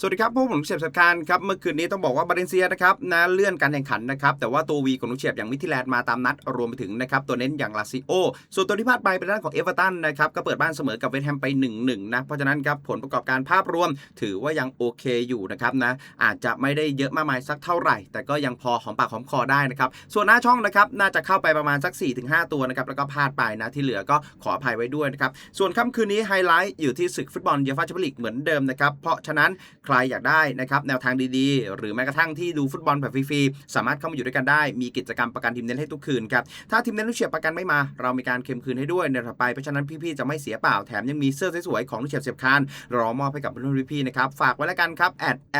สวัสดีครับพวกผมเฉียบสักการครับเมื่อคืนนี้ต้องบอกว่าบาเลนเซียนะครับนะเลื่อนการแข่งขันนะครับแต่ว่าตัววีของลูกเฉียบอย่างมิทิแลนด์มาตามนัดรวมไปถึงนะครับตัวเน้นอย่างลาซิโอ ส่วนตัวที่พลาดไปเป็นด้านของเอเวอร์ตันนะครับก็เปิดบ้านเสมอกับเวสต์แฮมไป 1-1 นะเพราะฉะนั้นครับผลประกอบการภาพรวม ถือว่ายังโอเคอยู่นะครับนะอาจจะไม่ได้เยอะมากมายสักเท่าไหร่ แต่ก็ยังพอหอมปากหอมคอได้นะครับส่วนหน้าช่องนะครับน่าจะเข้าไปประมาณสัก 4-5 ตัวนะครับแล้วก็พลาดไปนะที่เหลือก็ขออภัยไว้ด้วยนะครับส่วนค่ำคืนนี้ไฮไลท์อยู่ที่ศึกฟุตบอลเยาแชนลีกเหมือนเดิมนะครับเพราะฉะนั้นใครอยากได้นะครับแนวทางดีๆ หรือแม้กระทั่งที่ดูฟุตบอลแบบฟรีๆสามารถเข้ามาอยู่ด้วยกันได้ มีกิจกรรมประกันทีมเน้นให้ทุกคืนครับถ้าทีมเน้นลูกเฉียบประกันไม่มา เรามีการเค็มคืนให้ด้วยในถัดไปเพราะฉะนั้นพี่ๆจะไม่เสียเปล่าแถมยังมีเสื้อสวยๆของลูกเฉียบเสียบคานรอมอบให้กับเพื่อนๆพี่ๆนะครับฝากไว้แล้วกันครับ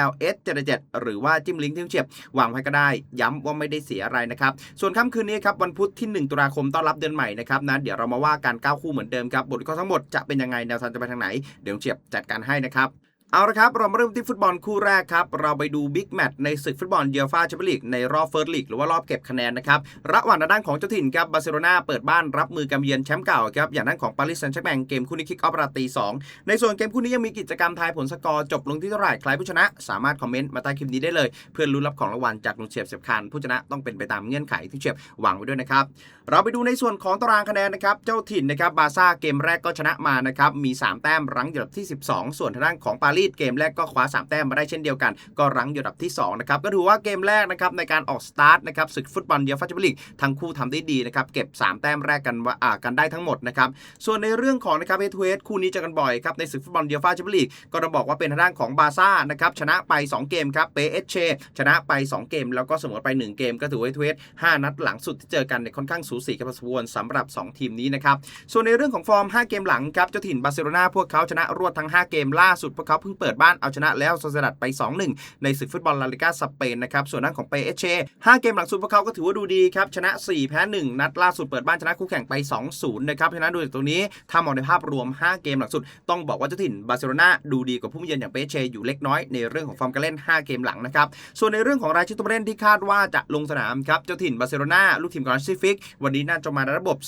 ls 77 หรือว่าจิ้มลิงก์ที่ลูกเฉียบวางไว้ก็ได้ ย้ำว่าไม่ได้เสียอะไรนะครับส่วนค่ำคืนนี้ครับวันพุธที่ 1 ตุลาคมต้อนรับเดือนใหม่นะครับนะเดี๋ยวเรามาว่าการก้าวคู่เหมือนเดิมครับบทวิเคราะห์ทั้งหมดจะเป็นยังไงแนวทางจะไปทางไหนเดี๋ยวลูกเฉียบจัดการให้นะครับ เอาละครับ เรามาเริ่มที่ฟุตบอลคู่แรกครับ เราไปดูบิ๊กแมตช์ในศึกฟุตบอลเยอฟาแชมเปี้ยนลีกในรอบเฟิร์สลีกหรือว่ารอบเก็บคะแนนนะครับระหว่างทาด้านของเจ้าถิ่นครับบาร์เซโลนาเปิดบ้านรับมือกับเยือนแชมป์เก่าครับอย่างด้านของปารีสแซงต์แชร์แมงเกมคู่นี้คิกออฟราตี2ในส่วนเกมคู่นี้ยังมีกิจกรรมทายผลสกอร์จบลงที่เท่าไหร่ใครผู้ชนะ สามารถคอมเมนต์มาใต้คลิปนี้ได้เลย เพื่อลุ้นรับของรางวัลจากลุงเฉียบเสียบคานผู้ชนะต้องเป็นไปตามเงื่อนไขที่เฉียบวางไว้ด้วยนะครับเราไปดูในส่วนของตารางคะแนนนะครับเจ้าถิ่นนะครับบาซ่าเกมแรกก็ชนะมานะครับมี 3 แต้มรั้งอยู่ที่ 12 ส่วนทางด้านของปารีสเกมแรกก็คว้า 3 แต้มมาได้เช่นเดียวกัน ก็รั้งอยู่อันดับที่2นะครับก็ถือว่าเกมแรกนะครับในการออกสตาร์ทนะครับศึกฟุตบอลเยฟาชมเปี้ยนลีกทั้งคู่ทำได้ดีนะครับเก็บ 3 แต้มแรกกันว่าอ่ากันได้ทั้งหมดนะครับส่วนในเรื่องของนะครับเอทเวสคู่นี้เจอกันบ่อยครับในศึกฟุตบอลเยฟาชมเปี้ยนลีกก็ต้องบอกว่าเป็นทางด้านของบาซ่านะครับชนะไป 2 เกมครับเปเอชเชชนะไป 2 เกม แล้วก็เสมอไป 1 เกมก็ถือว่าเอทเวส5นัดหลังสุดที่เจอกันเนี่ยค่อนข้างสูสีกันพอสมควรสำหรับ 2 ทีมนี้นะครับส่วนในเรื่องของฟอร์ม 5 เกมหลังครับเจ้าถิ่นบาร์เซโลนาพวกเขาชนะรวดทั้ง 5 เกมล่าสุดพวกเขาเพิ่งเปิดบ้านเอาชนะแล้วโซเซดัดไป 2-1 ในศึกฟุตบอลลาลิกาสเปนนะครับ ส่วนด้านของเปเอเช5เกมหลังสุดพวกเขาก็ถือว่าดูดีครับ ชนะ 4 แพ้ 1 นัดล่าสุดเปิดบ้านชนะคู่แข่งไป 2-0 นะครับฉะนั้นดูจากตรงนี้ถ้ามองในภาพรวม 5 เกมหลังสุด ต้องบอกว่าเจ้าถิ่นบาร์เซโลนาดูดีกว่าผู้เยือนอย่างเปเชอยู่เล็กน้อยในเรื่องของฟอร์มการเล่น 5 เกมหลังนะครับส่วนในเรื่องของรายชื่อตัวเล่นที่คาดว่าจะลงสนามครับเจ้าถิ่นบาร์เซโลนาลูกทีมของซิฟิกวันนี้น่าจะมาในระบบ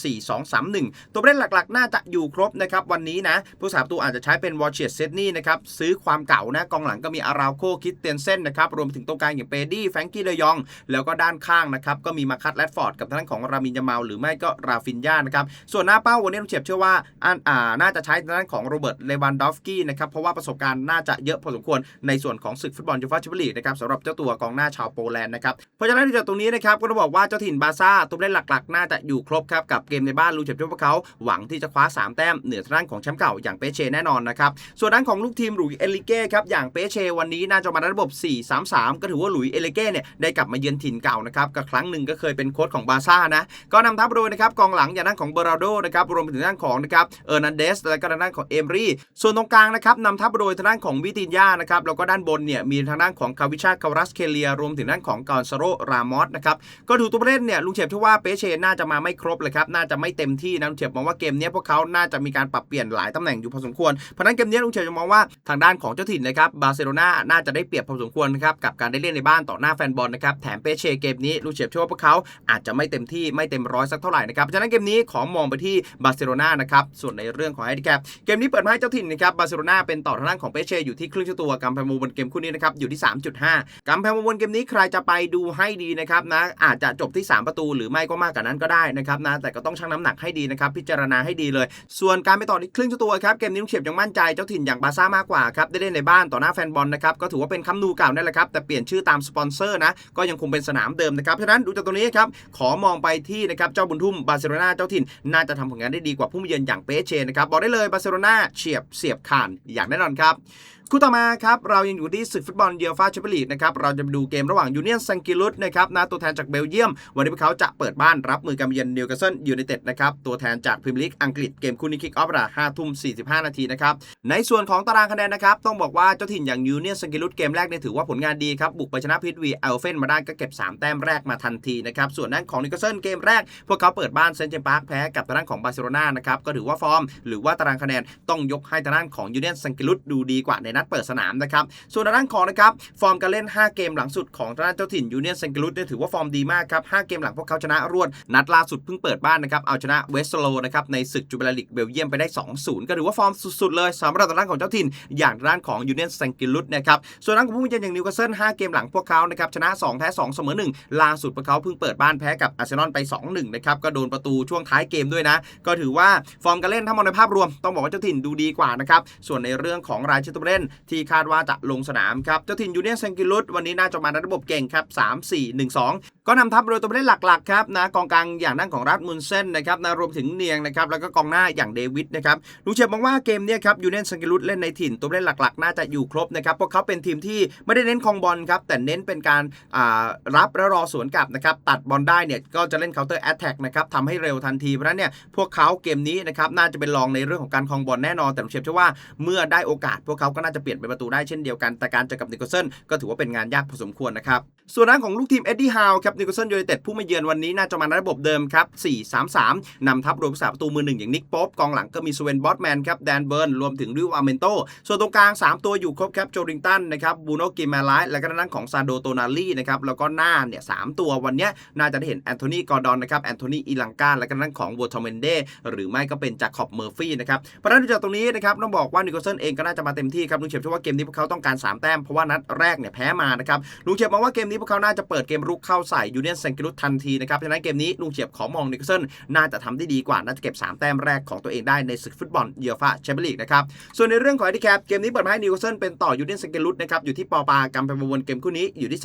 4-2-3-1 ตัวเล่นหลักๆ น่าจะอยู่ครบนะครับวันนี้นะผู้สาประตูอาจจะใช้เป็นวอชเชียเซตนี่นะครับซื้อความเก่านะกองหลังก็มีอาราโคคิดเตียนเซนนะครับรวมไปถึงตรงกลางอย่างเปดี้แฟงกี้เลยอง แล้วก็ด้านข้างนะครับก็มีมาคัตแรดฟอร์ดกับทางด้านของรามินยามาหรือไม่ก็ราฟินยานะครับส่วนหน้าเป้าวันนี้ผมเฉียบเชื่อว่าอันอ่าน่าจะใช้ทางด้านของโรเบิร์ตเลวันดอฟกี้นะครับเพราะว่าประสบการณ์น่าจะเยอะพอสมควรในส่วนของศึกฟุตบอลยูฟ่าแชมเปี้ยนลีกนะครับสำหรับเจ้าตัวกองหน้าชาวโปแลนด์นะครับเพราะฉะนั้นจากตรงนี้นะครับก็ต้องบอกว่าเจ้าถิ่นบาซ่าตัวเล่นหลักๆ น่าจะอยู่ครบครับกับเกมในบ้านลูเฉียบเชื่อว่าเขาหวังที่จะคว้า 3 แต้มเหนือทางด้านของแชมป์เก่าอย่างเปเชแน่นอนนะครับส่วนด้านของลูกทีมหลุยส์เอลิเก้ครับอย่างเปเชวันนี้น่าจะมาในระบบ 4-3-3 ก็ถือว่าหลุยส์เอลิเก้เนี่ยได้กลับมาเยือนถิ่นเก่านะครับกับครั้งหนึ่งก็เคยเป็นโค้ชของบาซ่านะก็นำทัพโดยนะครับกองหลังอย่างด้านของเบราโดนะครับรวมไปถึงด้านของนะครับเออร์นันเดสและก็ด้านของเอมรี่ส่วนตรงกลางนะครับนำทัพโดยทางด้านของวิตินยานะครับแล้วก็ด้านบนเนี่ยมีทางด้านของคาวิชาคารัสเคเลีย รวมถึงด้านของกอนซาโรรามอสนะครับก็ดูตัวเล่นเนี่ยลุงเฉียบเชื่ว่าเปเชน่าจะมาไม่ครบเลยครับน่าจะไม่เต็มที่นะลุงเฉียบมองว่าเกมนี้พวกเขาน่าจะมีการปรับเปลี่ยนหลายตำแหน่งอยู่พอสมควรเพราะนั้นเกมนี้ลุงเฉียบจะมองว่าทางด้านของเจ้าถิ่นนะครับบาร์เซโลนาน่าจะได้เปรียบพอสมควรนะครับกับการได้เล่นในบ้านต่อหน้าแฟนบอลนะครับแถมเปเชเกมนี้ลุงเฉียบเชื่อว่าพวกเขาอาจจะไม่เต็มที่ไม่เต็มร้อยสักเท่าไหร่นะครับเพราะฉะนั้นเกมนี้ขอมองไปที่บาร์เซโลนานะครับส่วนในเรื่องของไฮดิแคปเกมนี้เปิดมาให้เจ้าถิ่นนะครับบาร์เซโลนาเป็นต่อทางด้านของเปเชอยู่ที่ครึ่งชั่วตัวกำแพงมุมบนเกมคู่นี้นะครับอยู่ที่ 3.5กำแพงมุมบนเกมนี้ใครจะไปดูให้ดีนะครับนะอาจจะจบที่ 3 ประตูหรือไม่ก็มากกว่านั้นก็ได้นะครับนะแต่ก็ต้องชั่งน้ำหนักให้ดีนะครับพิจารณาให้ดีเลย ส่วนการไปต่อที่ครึ่งชั่วตัวครับเกมนี้ลุงเฉียบยังมั่นใจเจ้าถิ่นอย่างบาซ่ามากกว่าครับได้เล่นในบ้านต่อหน้าแฟนบอลนะครับก็ถือว่าเป็นคำนูเก่านั่นแหละครับแต่เปลี่ยนชื่อตามสปอนเซอร์นะก็ยังคงเป็นสนามเดิมนะครับเพราะฉะนั้นดูจากตรงนี้ครับขอมองไปที่นะครับเจ้าบุญทุ่มบาร์เซโลนาเจ้าถิ่น น่าจะทำผลงานได้ดีกว่าผู้มาเยือนอย่างเปเชนะครับบอกได้เลยบาร์เซโลนาเฉียบเสียบขานอย่างแน่นอนครับ คู่ต่อมาครับเรายังอยู่ที่ศึกฟุตบอลเดียฟาแชมเปี้ยนลีกนะครับเราจะไปดูเกมระหว่างยูเนียนซังกิลุสนะครับนะตัวแทนจากเบลเยียม วันนี้พวกเขาจะเปิดบ้านรับมือกับเยือนนิวคาสเซิลยูไนเต็ดนะครับตัวแทนจากพรีเมียร์ลีกอังกฤษเกมคู่นี้คิกออฟเวลาห้าทุ่มสี่สิบห้านาทีนะครับในส่วนของตารางคะแนนนะครับต้องบอกว่าเจ้าถิ่นอย่างยูเนียนซังกิลุสเกมแรกเนี่ยถือว่าผลงานดีครับบุกไปชนะพิทวีเอลเฟนมาได้ก็เก็บ 3 แต้มแรกมาทันทีนะครับส่วนด้านของนิวคาสเซิลเกมแรก พวกเขาเปิดบ้านเซนต์เจมส์พาร์คแพ้กับทางด้านของบาร์เซโลนานะครับก็ถือว่าฟอร์ม หรือว่าตารางคะแนนต้องยกให้ทางด้านของยูเนียนซังกิลุสดูดีกว่าในนัดเปิดสนามนะครับ ส่วนด้านของนะครับฟอร์มการเล่น 5 เกมหลังสุดของทางด้านเจ้าถิ่นยูเนียนเซนกิลุสเนี่ยถือว่าฟอร์มดีมากครับ 5 เกมหลังพวกเขาชนะรวด นัดล่าสุดเพิ่งเปิดบ้านนะครับ เอาชนะเวสต์โลนะครับในศึกจูเบลลิกเบลเยียมไปได้ 2-0 ก็ถือว่าฟอร์มสุดๆเลยสำหรับด้านของเจ้าถิ่นอย่างด้านของยูเนียนเซนกิลุสนะครับ ส่วนทางของผู้เยือนอย่างนิวคาสเซิล5เกมหลังพวกเขานะครับชนะ 2 แพ้ 2 เสมอ 1 ล่าสุดพวกเขาเพิ่งเปิดบ้านแพ้กับอาร์เซนอลไป 2-1 นะครับก็โดนประตูช่วงท้ายเกมด้วยนะ ก็ถือว่าฟอร์มการเล่นถ้ามองในภาพรวมต้องบอกว่าเจ้าถิ่นดูดีกว่านะครับส่วนในเรื่องของรายชื่อตัวเล่นที่คาดว่าจะลงสนามครับเจ้าถิ่นยูเนียนเซนกิลุสวันนี้น่าจะมาในระบบเก่งครับ3 4 1 2 ก็นำทัพโดยตัวผู้เล่นหลักๆครับนะกองกลางอย่างด้านของรัฐมุนเซนนะครับนะรวมถึงเนียงนะครับแล้วก็กองหน้าอย่างเดวิดนะครับลุงเชียมองว่าเกมเนี้ครับยูเนียนเซนกิลุสเล่นในถิ่นตัวเล่นหลักๆ น่าจะอยู่ครบนะครับเพราะเขาเป็นทีมที่ไม่ได้เน้นคองบอลครับแต่เน้นเป็นการรับแล้วรอสวนกลับนะครับตัดบอลได้เนี่ยก็จะเล่น counter attack นะครับทำให้เร็วทันทีเพราะฉะนั้นเนี่ยพวกเขาเกมนี้นะครับน่าจะเป็นรองในเรื่องของการคองบอลแน่นอนแต่ลุงเชียบเชื่อว่าเมื่อได้โอกาสพวกเขาก็น่าจะเปลี่ยนเป็นประตูได้เช่นเดียวกัน แต่การเจอกับนิโคลเซนก็ถือว่าเป็นงานยากพอสมควรนะครับ ส่วนด้านของลูกทีมเอ็ดดี้ฮาวครับนิโคลเซนยูไนเต็ดผู้มาเยือนวันนี้น่าจะมาในระบบเดิมครับ 4-3-3 นำทัพรวมสาประตูมือหนึ่งอย่างนิกป๊อปกองหลังก็มีสเวนบอสแมนครับแดนเบิร์นรวมถึงริวอาร์เมนโตส่วนตรงกลาง 3 ตัวอยู่ครบครับโจริงตันนะครับบูโนกิมาไลและก็ทางของซาโดโตนาลีนะครับแล้วก็หน้าเนี่ยสามตัววันนี้น่าจะได้เห็นแอนโทนีกอร์ดอนนะครับแอนโทนีอีลังกาและก็ทางของวอร์ทเมนเดหรือไม่ก็เป็นจาคอบเมอร์ฟี่นะครับเพราะฉะนั้นดูจากตรงนี้นะครับต้องบอกว่านิโคลเซนเองก็น่าจะมาเต็มที่ครับลุงเฉียบเชื่อว่าเกมนี้พวกเขาต้องการ3แต้มเพราะว่านัดแรกเนี่ยแพ้มานะครับลุงเฉียบมองว่าเกมนี้พวกเขาน่าจะเปิดเกมรุกเข้าใส่ยูเนียนเซนกิรุตทันทีนะครับฉะนั้นเกมนี้ลุงเฉียบขอมองนิโคลเซนน่าจะทำได้ดีกว่าน่าจะเก็บ 3 แต้มแรกของตัวเองได้ในศึกฟุตบอลเยอฟาแชมเปี้ยนลีกนะครับส่วนในเรื่องของไอทีแคปเกมนี้เปิดให้นิโคลเซนเป็นต่อยูเนียนเซนกิรุตนะครับอยู่ที่ปอปากำแพงบนเกมคู่นี้อยู่ที่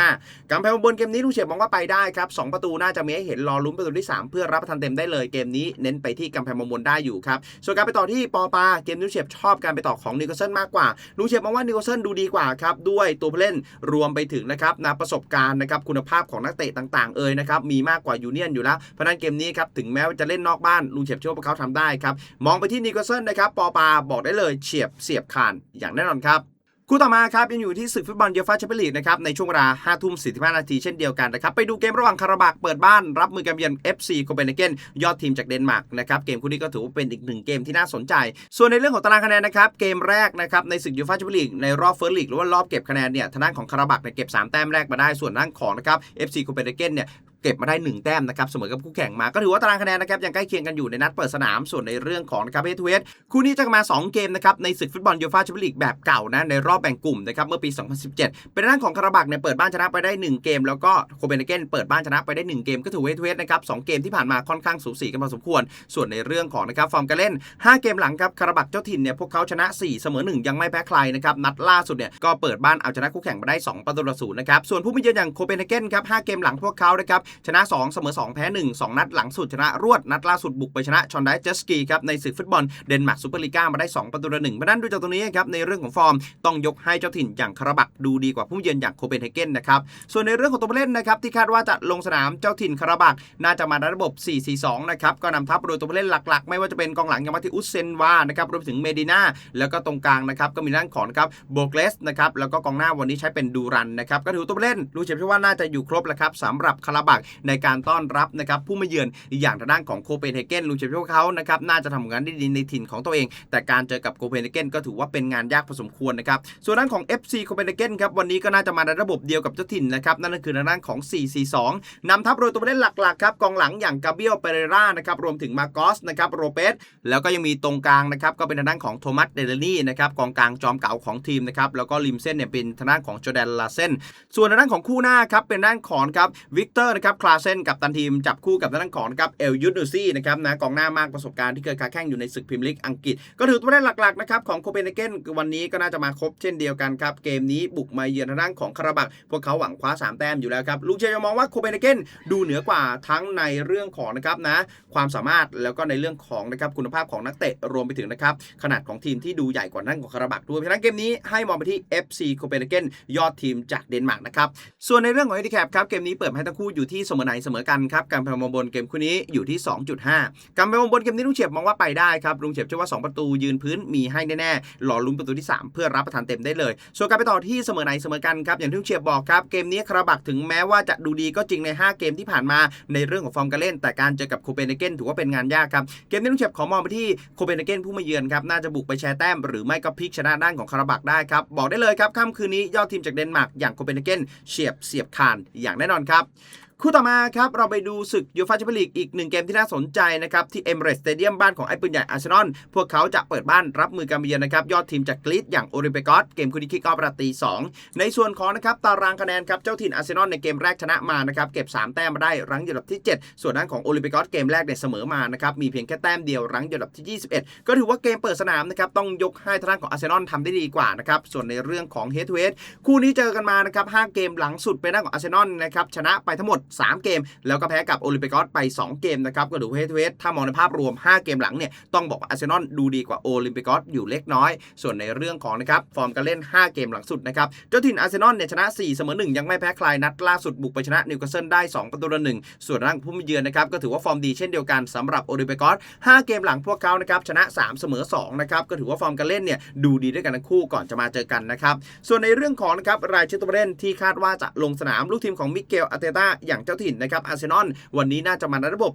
2.5กำแพงบนเกมนี้ลุงเฉียบมองว่าไปได้ครับสองประตูน่าจะมีให้เห็นรอลุ้นประตูที่ 3 เพื่อรับประทานเต็มได้เลยเกมนี้เน้นไปที่กำแพงบนได้อยู่ครับส่วนการไปต่อที่ปอปาเกมนิวเชียบชอบการไปต่อของนิโคลเซนมากกว่านิวเชียบมองว่านิโคลเซนดูดีกว่าครับด้วยตัวผู้เล่นรวมไปถึงนะครับนะประสบการณ์นะครับคุณภาพของนักเตะต่างๆเอ่ยนะครับมีมากกว่ายูเนียนอยู่แล้วเพราะนั้นเกมนี้ครับถึงแม้ว่าจะเล่นนอกบ้านลุงเฉียบเชื่อว่าเขาทำได้ครับมองไปที่นิโคลเซนนะครับปอปาบอกได้เลยเฉียบเสียบคานอย่างแน่นอนครับ คู่ต่อมาครับยังอยู่ที่ศึกฟุตบอลเยฟ้าแชมเปี้ยนลีกนะครับในช่วงเวลา5ทุ่ม45นาทีเช่นเดียวกันนะครับไปดูเกมระหว่างคาราบักเปิดบ้านรับมือกับเยือน FC โคเปนเฮเกนยอดทีมจากเดนมาร์กนะครับเกมคู่นี้ก็ถือว่าเป็นอีกหนึ่งเกมที่น่าสนใจ ส่วนในเรื่องของตารางคะแนนนะครับเกมแรกนะครับในศึกยูฟ่าแชมเปี้ยนลีกในรอบเฟิร์สลีกหรือว่ารอบเก็บคะแนนเนี่ยทางด้านของคาราบักเนี่ยเก็บ 3 แต้มแรกมาได้ส่วนด้านของนะครับ FC โคเปนเฮเกนเนี่ย เก็บมาได้ 1 แต้มนะครับเสมอกับคู่แข่งมาก็ถือว่าตารางคะแนนนะครับยังใกล้เคียงกันอยู่ในนัดเปิดสนามส่วนในเรื่องของนะครับเฮทเวสคู่นี้จะมา 2 เกมนะครับในศึกฟุตบอลยูฟ่าแชมเปี้ยนลีกแบบเก่านะในรอบแบ่งกลุ่มนะครับเมื่อปี 2017 เป็นด้านของคาราบักเนี่ยเปิดบ้านชนะไปได้ 1 เกม แล้วก็โคเปนเฮเกนเปิดบ้านชนะไปได้ 1 เกมก็ถือว่าเฮทเวสนะครับสเกมที่ผ่านมาค่อนข้างสูสีกันพอสมควร ส่วนในเรื่องของนะครับฟอร์มการเล่น 5 เกมหลังครับคาราบักเจ้าถิ่นเนี่ยพวกเขาชนะ 4 เสมอ 1 ยังไม่แพ้ใครนะครับนัดล่าสุดเนี่ยก็เปิดบ้านเอาชนะคู่แข่งมาได้ 2 ประตูต่อศูนย์นะครับส่วนผู้มีเยือนอย่างโคเปนเฮเกนครับ5เกมหลังพวกเขานะครับชนะ 2 เสมอ 2 แพ้ 1 2 นัดหลังสุดชนะรวดนัดล่าสุดบุกไปชนะชอนไดเจสกีครับในศึกฟุตบอลเดนมาร์กซูเปอร์ลีกามาได้ 2 ประตูต่อหนึ่งเพราะนั้นดูจากตรงนี้ครับในเรื่องของฟอร์มต้องยกให้เจ้าถิ่นอย่างคาราบักดูดีกว่าผู้เยือนอย่างโคเปนเฮเกนนะครับส่วนในเรื่องของตัวผู้เล่นนะครับที่คาดว่าจะลงสนามเจ้าถิ่นคาราบักน่าจะมาในระบบ 4-4-2 นะครับก็นำทัพโดยตัวผู้เล่นหลักๆ ไม่ว่าจะเป็นกองหลังอย่างมาติอุสเซนวานะครับรวมถึงเมดิน่าแล้วก็ตรงกลางนะครับก็มีด้านของนครับโบกเลสนะครับแล้วก็กองหน้าวันนี้ใช้เป็นดูรันนะครับก็ถือตัวผู้เล่นรู้เฉยๆว่าน่าจะอยู่ครบแล้วครับสำหรับคาราบักในการต้อนรับนะครับผู้มาเยือนอย่างทางด้านของโคเปนเฮเกนรู้เฉยๆว่าเขานะครับน่าจะทำงานได้ดีในถิ่นของตัวเอง แต่การเจอกับโคเปนเฮเกนก็ถือว่าเป็นงานยากพอสมควรนะครับส่วนด้านของ FC โคเปนเฮเกนครับวันนี้ก็น่าจะมาในระบบเดียวกับเจ้าถิ่นนะครับนั่นก็คือทางด้านของ 4-4-2นำทัพโดยตัวผู้เล่นหลักๆครับกองหลังอย่างกาเบียลเปเรรานะครับรวมถึงมาโกสนะครับโรเปสแล้วก็ยังมีตรงกลางนะครับก็เป็นทางด้านของโทมัสเดลนี่นะครับกองกลางจอมเก่าของทีมนะครับแล้วก็ริมเส้นเนี่ยเป็นทางด้านของจอแดนลาเซนส่วนทางด้านของคู่หน้าครับเป็นด้านของครับวิกเตอร์นะครับคลาเซนกับตันทีมจับคู่กับทางด้านของครับเอลยูนูซี่นะครับนะกองหน้ามากประสบการณ์ที่เคยค้าแข่งอยู่ในศึกพรีเมียร์ลีกอังกฤษ ก็ถือตัวเล่นหลักๆนะครับของโคเปนเฮเกนวันนี้ก็น่าจะมาครบเช่นเดียวกันครับเกมนี้บุกมาเยือนทางด้านของคาราบักพวกเขาหวังคว้าสามแต้มอยู่แล้วครับลูกเชียร์มองว่าโคเปนเฮเกนดูเหนือกว่าทั้งในเรื่องของนะครับนะความสามารถแล้วก็ในเรื่องของนะครับคุณภาพของนักเตะรวมไปถึงนะครับขนาดของทีมที่ดูใหญ่กว่านั่นของคาราบักด้วยเพราะฉะนั้นเกมนี้ให้มองไปที่ FC โคเปนเฮเกนยอดทีมจากเดนมาร์กนะครับส่วนในเรื่องของเอ d ิแคปครับเกมนี้เปิดให้ทั้งคู่อยู่ที่ที่เสมอไหนเสมอกันครับการพนันมองบนเกมคู่นี้อยู่ที่ 2.5 การพนันมองบนเกมนี้ลุงเฉียบมองว่าไปได้ครับลุงเฉียบเชื่อว่า 2 ประตูยืนพื้นมีให้แน่ๆรอลุ้นประตูที่ 3 เพื่อรับประทานเต็มได้เลย ส่วนการไปต่อที่เสมอไหนเสมอกันครับอย่างที่ลุงเฉียบบอกครับเกมนี้คาราบักถึงแม้ว่าจะดูดีก็จริงใน 5 เกมที่ผ่านมาในเรื่องของฟอร์มการเล่น แต่การเจอกับโคเปนเฮเกนถือว่าเป็นงานยากครับเกมนี้ลุงเฉียบขอมองไปที่โคเปนเฮเกนผู้มาเยือนครับน่าจะบุกไปแชร์แต้มหรือไม่ก็พลิกชนะด้านของคาราบักได้ครับบอกได้เลยครับค่ำคืนนี้ยอดทีมจากเดนมาร์กอย่างโคเปนเฮเกนเฉียบเสียบคานอย่างแน่นอนครับ คู่ต่อมาครับเราไปดูศึกยูฟ่าแชมเปี้ยนลีกอีกหนึ่งเกมที่น่าสนใจนะครับที่เอมเรสสเตเดียมบ้านของไอ้ปืนใหญ่อาร์เซนอลพวกเขาจะเปิดบ้านรับมือการมเยือนนะครับยอดทีมจากกรีซอย่างโอริเปกอสเกมคู่นี้คิกออฟราตี2ในส่วนของนะครับตารางคะแนนครับเจ้าถิ่นอาร์เซนอลในเกมแรกชนะมานะครับเก็บ 3 แต้มมาได้รั้งอยู่อันดับที่ 7 ส่วนด้านของโอริเปกอสเกมแรกเนี่ยเสมอมานะครับมีเพียงแค่แต้มเดียวรั้งอยู่อันดับที่ 21 ก็ถือว่าเกมเปิดสนามนะครับต้องยกให้ทางด้านของอาร์เซนอลทำได้ดีกว่านะครับส่วนในเรื่องของเฮดทูเฮดคู่นี้เจอกันมานะครับ5เกมหลังสุดเป็นด้านของอาร์เซนอลนะครับชนะไปทั้งหมด3 เกม แล้วก็แพ้กับโอลิมปิกอสไป 2 เกมนะครับก็ดูเฮทเวสถ้ามองในภาพรวม 5 เกมหลังเนี่ยต้องบอกว่าอาร์เซนอลดูดีกว่าโอลิมปิกอสอยู่เล็กน้อย ส่วนในเรื่องของนะครับฟอร์มการเล่น 5 เกมหลังสุดนะครับเจ้าถิ่นอาร์เซนอลเนี่ยชนะ 4 เสมอ 1 ยังไม่แพ้ใครนัดล่าสุดบุกไปชนะนิวคาสเซิลได้2ประตูต่อหนึ่งส่วนร่างผู้มาเยือนนะครับก็ถือว่าฟอร์มดีเช่นเดียวกันสำหรับโอลิมปิกอส5เกมหลังพวกเขานะครับชนะ 3 เสมอ2นะครับก็ถือว่าฟอร์มการเล่นเนี่ยดูดีด้วยกันทั้งคู่ก่อนจะมาเจอกันนะครับส่วนในเรื่องของนะครับรายชื่อตัวเล่นที่คาดว่าจะลงสนามลูกทีมของมิเกลอาเตต้าอย่างเจ้าถิ่นนะครับอาร์เซนอลวันนี้น่าจะมาในระบบ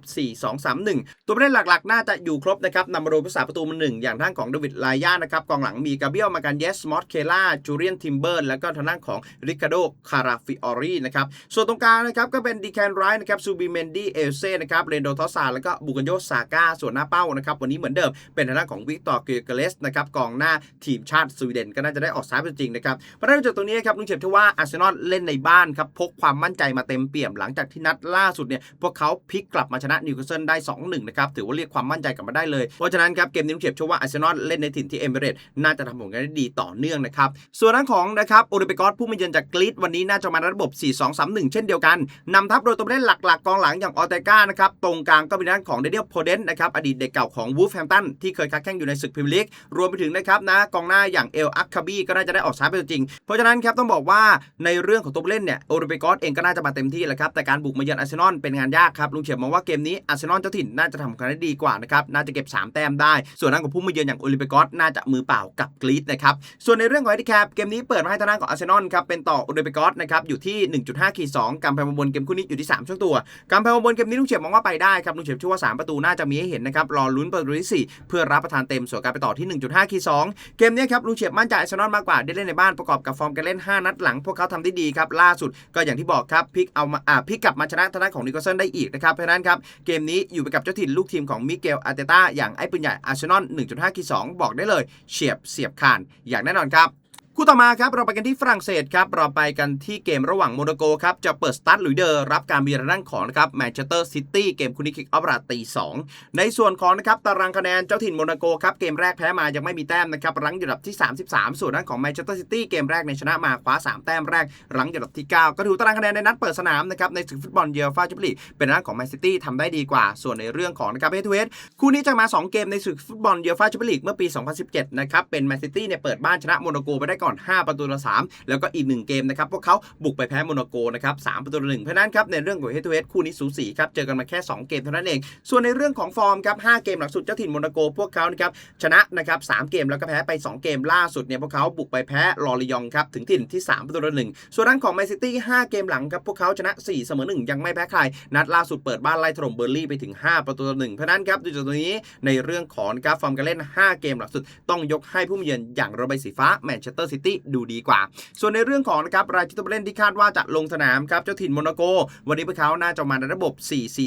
4-2-3-1 ตัวผู้เล่นหลักๆ น่าจะอยู่ครบนะครับนำมาโดยผู้สาประตูมือหนึ่งอย่างทางของเดวิดลายานะครับกองหลังมีกาเบียลมากันเยสมอสเคล่าจูเรียนทิมเบอร์แล้วก็ทางด้านของริคาโดคาราฟิออรีนะครับส่วนตรงกลางนะครับก็เป็นดีแคนไรท์นะครับซูบิเมนดี้เอลเซ่นะครับเรนโดทอสซาแล้วก็บุกันโยซาก้าส่วนหน้าเป้านะครับวันนี้เหมือนเดิมเป็นทางด้านของวิกตอร์เกเกเลสนะครับกองหน้าทีมชาติสวีเดนก็น่าจะได้ออกซ้ายเป็นจริงนะครับเพราะฉะนั้นจากตรงนี้ครับลุงเฉยบที่ว่าอาร์เซนอลเล่นในบ้านครับพกความมั่นใจมาเต็มเปี่ยมหลังจากที่นัดล่าสุดเนี่ยพวกเขาพลิกกลับมาชนะนิวคาสเซิลได้ 2-1 นะครับ ถือว่าเรียกความมั่นใจกลับมาได้เลย เพราะฉะนั้นครับเกมนี้ลุงเฉียบเชื่อว่าอาร์เซนอลเล่นในถิ่นที่เอมิเรตส์น่าจะทำผลงานได้ดีต่อเนื่องนะครับ ส่วนด้านของนะครับโอลิมปิกอสผู้มาเยือนจากกรีซวันนี้น่าจะมาในระบบ 4-2-3-1 เช่นเดียวกันนำทัพโดยตัวเล่นหลักๆกองหลังอย่างออเตกานะครับตรงกลางก็เป็นด้านของเดเดียลโพเดนนะครับอดีตเด็กเก่าของวูฟแฮมตันที่เคยค้าแข่งอยู่ในศึกพรีเมียร์ลีกรวมไปถึงนะครับนะกองหน้าอย่างเอลอัคคาบีก็น่าจะได้ออกซ้ายเป็นจริง เพราะฉะนั้นครับต้องบอกว่าในเรื่องของตัวผู้เล่นเนี่ยโอลิมปิกอสเองก็น่าจะมาเต็มที่แหละครับแต่การบุกมาเยือนอาร์เซนอลเป็นงานยากครับลุงเฉียบมองว่าเกมนี้อาร์เซนอลเจ้าถิ่นน่าจะทำผลงานดีกว่านะครับน่าจะเก็บ 3 แต้มได้ ส่วนด้านของผู้มาเยือนอย่างโอลิมปิกอสน่าจะมือเปล่ากับกรีซนะครับส่วนในเรื่องของไอทีแคปเกมนี้เปิดมาให้ทางด้านของอาร์เซนอลครับเป็นต่อโอลิมปิกอสนะครับอยู่ที่ 1.5ขีด2การแพ้บนเกมคู่นี้อยู่ที่ 3 ช่วงตัวการแพ้บนเกมนี้ลุงเฉียบมองว่าไปได้ครับลุงเฉียบเชื่อว่า 3 ประตูน่าจะมีให้เห็นนะครับรอลุ้นประตูที่4เพื่อรับประทานเต็มส่วนการไปต่อที่ 1.5ขีด2เกมนี้ครับลุงเฉียบมั่นใจอาร์เซนอลมากกว่าได้เล่นในบ้านประกอบกับฟอร์มการเล่น 5 นัดหลังพวกเขาทำได้ดีครับล่าสุดก็อย่างที่บอกครับพลิกเอามาอ่าพที่กลับมาชนะทางด้านของนิโคลสันได้อีกนะครับเพราะนั้นครับเกมนี้อยู่ไปกับเจ้าถิ่นลูกทีมของมิเกลอาร์เตต้าอย่างไอ้ปืนใหญ่อาร์เซนอล1.5ขีด2บอกได้เลย เฉียบเสียบคานอย่างแน่นอนครับ คู่ต่อมาครับเราไปกันที่ฝรั่งเศสครับเราไปกันที่เกมระหว่างโมนาโกครับจะเปิดสตาร์ทหรือเดอร์รับการเยือนด้านของนะครับแมนเชสเตอร์ซิตี้เกมคู่นี้คิกออฟราตี2ในส่วนของนะครับตารางคะแนนเจ้าถิ่นโมนาโกครับเกมแรกแพ้มายังไม่มีแต้มนะครับรั้งอยู่อันดับที่ 33 ส่วนด้นของแมนเชสเตอร์ซิตี้เกมแรกในชนะมาคว้า 3 แต้มแรกรั้งอยู่อันดับที่ 9 ก็ถือตารางคะแนนในนัดเปิดสนามนะครับในศึกฟุตบอลเยอร์ฟาแชมนลีเป็นด้านของแมนซิตี้ทำได้ดีกว่า ส่วนในเรื่องของนะครับเฮดทูเฮดคู่นี้จะมา 2 เกมในศึกฟุตบอลเยอร์ฟาแชมนลีเมื่อปี 2017นะครับเป็นแมนซิตี้เนี่ยเปิดบ้านชนะโมนาโกไปได้ก่อน 5 ประตูต่อ3แล้วก็อีก 1 เกมนะครับพวกเขาบุกไปแพ้โมนาโกนะครับ3ประตูต่อ1เพราะนั้นครับในเรื่องของเฮดทูเฮดคู่นี้สูสีครับเจอกันมาแค่ 2 เกมเท่านั้นเอง ส่วนในเรื่องของฟอร์มครับ5เกมหลังสุดเจ้าถิ่นโมนาโกพวกเขานะครับชนะนะครับ3เกมแล้วก็แพ้ไป 2 เกมล่าสุดเนี่ยพวกเขาบุกไปแพ้ลอริยองครับถึงถิ่นที่ 3 ประตูต่อ1ส่วนด้านของแมนซิตี้5เกมหลังครับพวกเขาชนะ4เสมอ1ยังไม่แพ้ใครนัดล่าสุดเปิดบ้านไล่ถล่มเบอร์ลี่ไปถึง 5 ประตูต่อ1เพราะนั้นครับดูจากตรงนี้ในเรื่องของนะครับฟอร์มการเล่น 5 เกมหลังสุด ต้องยกให้ผู้เยือนอย่างระใบสีฟ้าแมนเชสเตอร์ซิตี้ดูดีกว่า ส่วนในเรื่องของนะครับรายชื่อตัวเล่นที่คาดว่าจะลงสนามครับเจ้าถิ่นโมนาโก วันนี้พวกเขาน่าจะมาในระบบ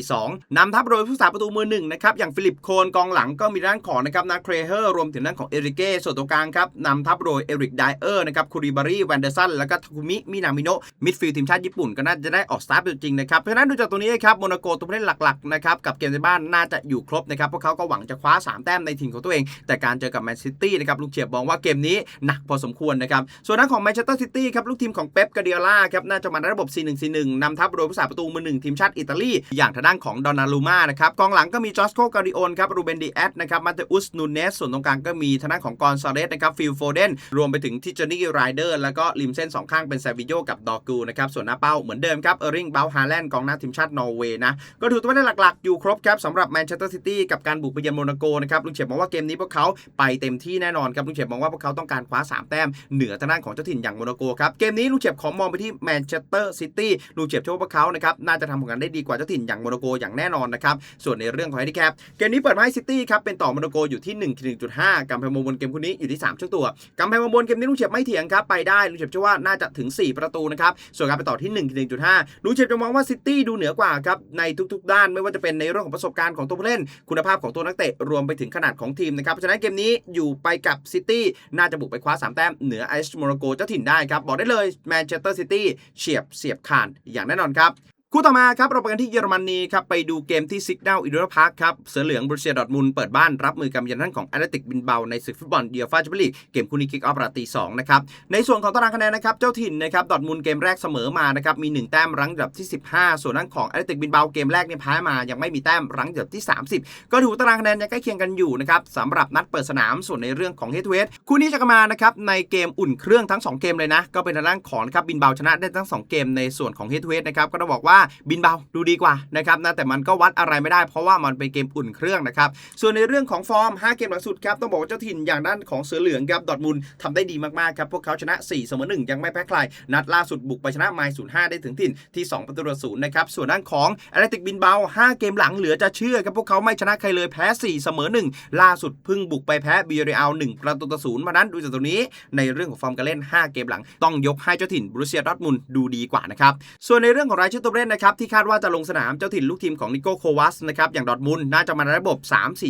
4-4-2นำทัพโดยผู้สาประตูมือหนึ่งนะครับอย่างฟิลิปโคนกองหลังก็มีด้านของนะครับนาเครเฮอร์รวมถึงด้านของเอริเก้ส่วนตรงกลางครับนำทัพโดยเอริกไดเออร์นะครับคูริบารีแวนเดอร์สันแล้วก็ทาคุมิมินามิโนะมิดฟิลด์ทีมชาติญี่ปุ่นก็น่าจะได้ออกสตาร์ทจริงนะครับเพราะฉะนั้นดูจากตรงนี้ครับโมนาโกตัวผู้เล่นหลักๆนะครับกับเกมในบ้านน่าจะอยู่ครบนะครับพวกเขาก็หวังจะคว้า 3 แต้มในถิ่นของตัวเอง แต่การเจอกับแมนซิตี้นะครับลูกเฉียบมองว่าเกมนี้หนักพอสมควรนะครับ ส่วนด้านของแมนเชสเตอร์ซิตี้ครับลูกทีมของเป๊ปกาเดียล่าครับน่าจะมาในระบบ 4-1-4-1นำทัพโดยผู้สาประตูมือหนึ่งทีมชาติอิตาลี อย่างทางด้านของดอนนารูมานะครับกองหลังก็มีจอสโคกาดิโอนครับรูเบนดีแอตนะครับมาเตอุสนูเนสส่วนตรงกลางก็มีทางด้านของกอนซาเลสนะครับฟิลโฟเดนรวมไปถึงทิจนี่ไรเดอร์แล้วก็ริมเส้นสองข้างเป็นเซวิโยกับดอกูนะครับส่วนหน้าเป้าเหมือนเดิมครับเออริงเบลฮาแลนด์กองหน้าทีมชาตินอร์เวย์นะก็ถือตัวได้หลักๆอยู่ครบครับสำหรับแมนเชสเตอร์ซิตี้กับการบุกไปเยือนโมนาโกนะครับลุงเฉียบมองว่าเกมนี้พวกเขาไปเต็มที่แน่นอนครับลุงเฉียบมองว่าพวกเขาต้องการคว้า 3 แต้มเหนือทางด้านของเจ้าถิ่นอย่างโมนาโกครับเกมนี้ลุงเฉียบของมองไปที่แมนเชสเตอร์ซิตี้ลุงเฉียบเชื่อว่าพวกเขานะครับน่าจะทำผลงานได้ดีกว่าเจ้าถิ่นอย่างโมนาโกอย่างแน่นอนนะครับส่วนในเรื่องของแฮนดิแคปเกมนี้เปิดมาให้ซิตี้ครับเป็นต่อโมนาโกอยู่ที่1 1.5กำแพงมุมบนเกมคู่นี้อยู่ที่3ช่วงตัวกำแพงมุมบนเกมนี้ลุงเฉียบไม่เถียงครับไปได้ลุงเฉียบเชื่อว่าน่าจะถึง 4 ประตูนะครับส่วนการไปต่อที่1 1.5ลุงเฉียบจะมองว่าซิตี้ดูเหนือกว่าครับในทุกๆ ด้านไม่ว่าจะเป็นในเรื่องของประสบการณ์ของตัวผู้เล่น คุณภาพของตัวนักเตะรวมไปถึงขนาดของทีมนะครับเพราะฉะนั้นเกมนี้อยู่ไปกับซิตี้น่าจะบุกไปคว้า3แต้มเหนือไอซ์โมร็อกโกเจ้าถิ่นได้ครับ บอกได้เลยแมนเชสเตอร์ซิตี้เฉียบเสียบขาดอย่างแน่นอนครับ คู่ต่อมาครับเราไปกันที่เยอรมนีครับไปดูเกมที่ซิกเนลอินโดรพาร์คครับเสือเหลืองบรูเซียดอร์ทมุนเปิดบ้านรับมือกับยันท่านของแอตเลติกบินเบาในศึกฟุตบอลเดียฟาจิบลีเกมคู่นี้คิกออฟราตีสองนะครับในส่วนของตารางคะแนนนะครับเจ้าถิ่นนะครับดอทมุนเกมแรกเสมอมานะครับมี 1 แต้มรั้งอันดับที่ 15 ส่วนด้านของแอตเลติกบินเบาเกมแรกเนี่ยแพ้มายังไม่มีแต้มรั้งอันดับที่ 30 ก็ถือตารางคะแนนยังใกล้เคียงกันอยู่นะครับสำหรับนัดเปิดสนามส่วนในเรื่องของเฮดทูเฮดคู่นี้จะมานะครับในเกมอุ่นเครื่องทั้ง 2 เกมเลยนะก็เป็นทางด้านของครับบินเบาชนะได้ทั้ง 2 เกมในส่วนของเฮดทูเฮดนะครับก็ต้องบอกว่าบินเบาดูดีกว่านะครับนะแต่มันก็วัดอะไรไม่ได้ เพราะว่ามันเป็นเกมอุ่นเครื่องนะครับส่วนในเรื่องของฟอร์ม 5 เกมหลังสุดครับต้องบอกว่าเจ้าถิ่นอย่างด้านของเสือเหลืองครับดอทมุนด์ทำได้ดีมากๆครับพวกเขาชนะ4เสมอ1ยังไม่แพ้ใครนัดล่าสุดบุกไปชนะไมล์05ได้ถึงถิ่นที่ 2 ประตูต่อศูนย์นะครับส่วนด้านของแอตเลติกบินเบา 5 เกมหลังเหลือจะเชื่อครับพวกเขาไม่ชนะใครเลยแพ้ 4 เสมอ1ล่าสุดพิ่งบุกไปแพ้บีเรอัล1ประตูต่อศูนย์มานั้นดูจากตรงนี้ในเรื่องของฟอร์มการเล่น 5 เกมหลัง ต้องยกให้เจ้าถิ่นบรูเซียดอทมุนดูดีกว่านะครับส่วนในเรื่องของรายชื่อตัวเล่นนะครับที่คาดว่าจะลงสนามเจ้าถิ่นลูกทีมของนิโก้โควัสนะครับอย่างดอทมุนน่าจะมาในระบบ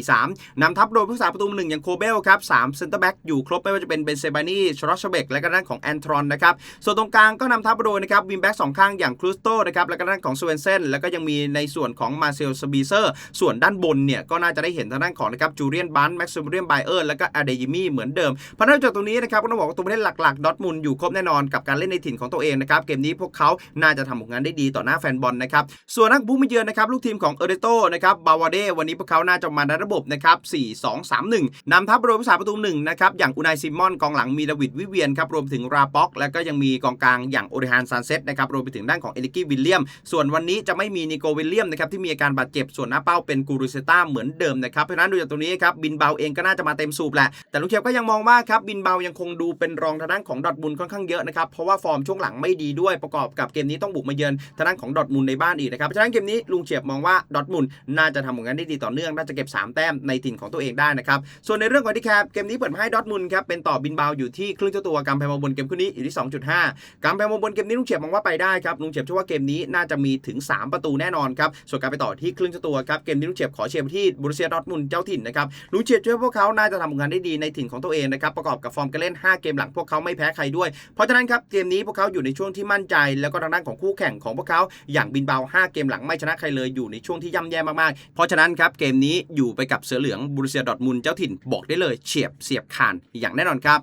3-4-3นำทัพโดยผู้สาประตูหนึ่งอย่างโคเบลครับ3เซนเตอร์แบ็กอยู่ครบไม่ว่าจะเป็นเบนเซบานีชรอชเบกและก็ด้านของแอนทรอนนะครับส่วนตรงกลางก็นำทัพโดยนะครับวิมแบ็กสองข้างอย่างครูสโตนะครับและก็ด้านของสเวนเซนแล้วก็ยังมีในส่วนของมาเซลสบีเซอร์ส่วนด้านบนเนี่ยก็น่าจะได้เห็นทางด้านของนะครับจูเลียนบันแม็กซิมเรียมไบเออร์แล้วก็อเดยิมี่เหมือนเดิมเพราะนอกจากตรงนี้นะครับก็ต้องบอกว่าตัวผู้เล่นหลักๆดอทมุนอยู่ครบแน่นอนกับการเล่นในถิ่นของตัวเองนะครับเกมนี้พวกเขาน่าจะทำผลงานได้ดีต่อหน้าแฟนบอลนะครับ ส่วนนักบุกมาเยือนนะครับลูกทีมของเอเรโตนะครับบาวาเดวันนี้พวกเขาน่าจะมาในระบบนะครับ4-2-3-1นำทัพโดยผู้สาประตูหนึ่งนะครับอย่างอุนายซิมอนกองหลังมีดาวิดวิเวียนครับรวมถึงราป็อก แล้วก็ยังมีกองกลางอย่างโอริฮานซานเซตนะครับรวมไปถึงด้านของเอลิกี้วิลเลียม ส่วนวันนี้จะไม่มีนิโกวิลเลียมนะครับที่มีอาการบาดเจ็บส่วนหน้าเป้าเป็นกูริเซต้าเหมือนเดิมนะครับเพราะนั้นดูจากตรงนี้ครับบินเบาเองก็น่าจะมาเต็มสูบแหละแต่ลุงเขียวก็ยังมองว่าครับบินเบายังคงดูเป็นรองทางด้านของดอทมุนค่อนข้างเยอะนะครับเพราะว่าฟอร์มช่วงหลังไม่ดีด้วยประกอบกับเกมนี้ต้องบุกมาเยือนทางด้านของดอทมุนในบ้านอีกนะครับฉะนั้นเกมนี้ลุงเฉียบมองว่าดอทมุนน่าจะทำผลงานได้ดีต่อเนื่องน่าจะเก็บ 3 แต้มในถิ่นของตัวเองได้นะครับส่วนในเรื่องของที่แคปเกมนี้เปิดให้ดอทมุนครับเป็นต่อบินเบาอยู่ที่ครึ่งเจ้าตัวกำแพงมาบนเกมคู่นี้อยู่ที่ 2.5กำแพงมาบนเกมนี้ลุงเฉียบมองว่าไปได้ครับลุงเฉียบเชื่อว่าเกมนี้น่าจะมีถึง 3 ประตูแน่นอนครับส่วนการไปต่อที่ครึ่งเจ้าตัวครับเกมนี้ลุงเฉียบขอเชียร์ไปที่บรูเซียดอทมุนเจ้าถิ่นนะครับลุงเฉียบเชื่อว่าพวกเขาน่าจะทำผลงานได้ดีในถิ่นของตัวเองนะครับประกอบกับฟอร์มการเล่น 5 เกมหลังพวกเขาไม่แพ้ใครด้วย เพราะฉะนั้นครับเกมนี้พวกเขาอยู่ในช่วงที่มั่นใจ แล้วก็ทางด้านของคู่แข่งของพวกเขาอย่างบินเบา 5 เกมหลังไม่ชนะใครเลยอยู่ในช่วงที่ย่ำแย่มากๆ เพราะฉะนั้นครับเกมนี้อยู่ไปกับเสือเหลืองบรูเซียดอทมุนเจ้าถิ่นบอกได้เลยเฉียบเสียบคานอย่างแน่นอนครับ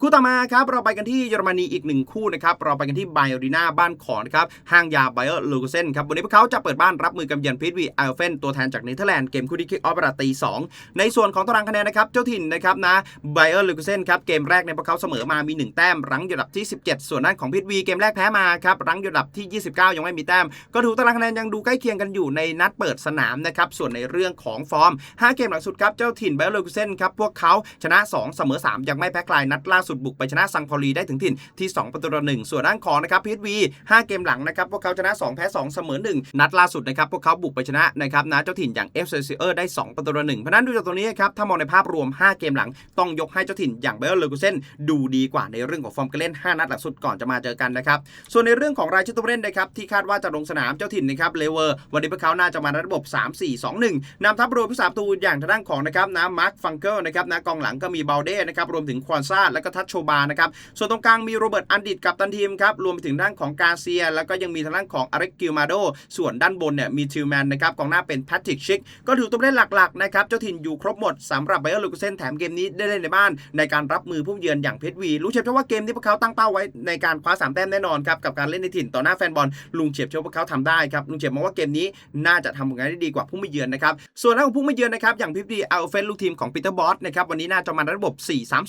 คู่ต่อมาครับเราไปกันที่เยอรมนีอีกหนึ่งคู่นะครับเราไปกันที่ไบโอรีนาบ้านของนครับห้างยาไบเออร์ลูเซนครับวันนี้พวกเขาจะเปิดบ้านรับมือกับเยือนพีทวีไอเฟนตัวแทนจากเนเธอร์แลนด์เกมคู่ที่คิกออฟเวลาตีสองในส่วนของตารางคะแนนนะครับเจ้าถิ่นนะครับนะไบเออร์ลูเซนครับเกมแรกในพวกเขาเสมอมามี 1 แต้มรั้งอยู่อันดับที่ 17 ส่วนด้านของพีทวีเกมแรกแพ้มาครับรั้งอยู่ดับที่ 29 ยังไม่มีแต้มก็ถือตารางคะแนนยังดูใกล้เคียงกันอยู่ในนัดเปิดสนามนะครับส่วนในเรื่องของฟอร์ม 5 เกมหลังสุดครับเจ้าถิ่นไบเออร์ลูเซนครับพวกเขาชนะ 2 เสมอ 3 ยังไม่แพ้ใครนัดล่าสุดบุกไปชนะซังพอลีได้ถึงถิ่นที่ 2 ประตูต่อหนึ่งส่วนด้านของนะครับพีทวี5เกมหลังนะครับพวกเขาชนะ 2 แพ้ 2 เสมอ 1 นัดล่าสุดนะครับพวกเขาบุกไปชนะนะครับนะเจ้าถิ่นอย่างเอฟเซเออร์ได้ 2 ประตูต่อหนึ่งเพราะนั้นดูจากตรงนี้ครับถ้ามองในภาพรวม 5 เกมหลัง ต้องยกให้เจ้าถิ่นอย่างเบลเลอร์กูเซนดูดีกว่าในเรื่องของฟอร์มการเล่น 5 นัดหลังสุดก่อนจะมาเจอกันนะครับส่วนในเรื่องของรายชื่อตัวเล่นนะครับที่คาดว่าจะลลงสนามเจ้าถิ่นนะครับเลเวอร์ วันนี้พวกเขาน่าจะมาในระบบ 3 4 2 1นำทัพโดยผู้สาประตูอย่างทางด้านของนะครับนะมาร์คฟังเกิลนะครับนะกองหลังก็มีเบลเด้นะครับรวมถึงควอนซาและก็ทัชโชบานะครับส่วนตรงกลางมีโรเบิร์ตอันดิตกับตันทีมครับรวมไปถึงด้านของกาเซีย แล้วก็ยังมีทางด้านของอาริกกิลมาโดส่วนด้านบนเนี่ยมีทิวแมนนะครับกองหน้าเป็นแพทริกชิกก็ถือตัวเล่นหลักๆนะครับเจ้าถิ่นอยู่ครบหมดสำหรับไบเออร์ลูกเซนแถมเกมนี้ได้เล่นในบ้าน ในการรับมือผู้เยือนอย่างเพชรวีรู้เชียบเชื่อว่าเกมที่พวกเขาตั้งเป้าไว้ในการคว้าสามแต้มแน่นอนครับกับการเล่นในถิ่นต่อหน้าแฟนบอลลุงเฉียบเชื่อวกเขาทำได้ครับลุงเฉียบมองว่าเกมนี้น่าจะทำผลงานได้ดีกว่าผู้มาเยือนนะครับส่วนด้านของผู้มาเยือนนะครับอย่างพิพดีอัลเฟนลูกทีมของปีเตอร์บอสนะครับวันนี้น่าจะมาในระบบ